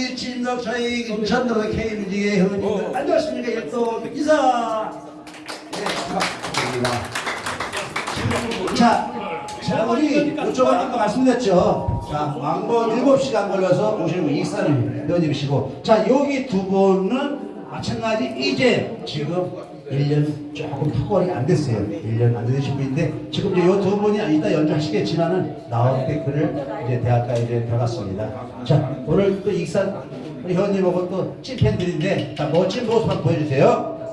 우리 진덕 저희 인천도로 KBG의 회원님들. 안녕하십니까 일도 인사. 네 반갑습니다. 자, 자 우리 이쪽은 아까 말씀드렸죠. 자 왕복 7시간 걸려서 오시는 분 익산 회원님이시고. 자 여기 두 분은 마찬가지 이제 지금 1년 조금 탁월이 안 됐어요. 1년 안 되신 분인데 지금 이제 이두 분이 이따 연주하시겠지만은 나온 댓글을 이제 대학가에 이제 들어갔습니다. 자 오늘 또 익산 우리 회원님하고 또 찐팬들인데 자 멋진 모습 한번 보여주세요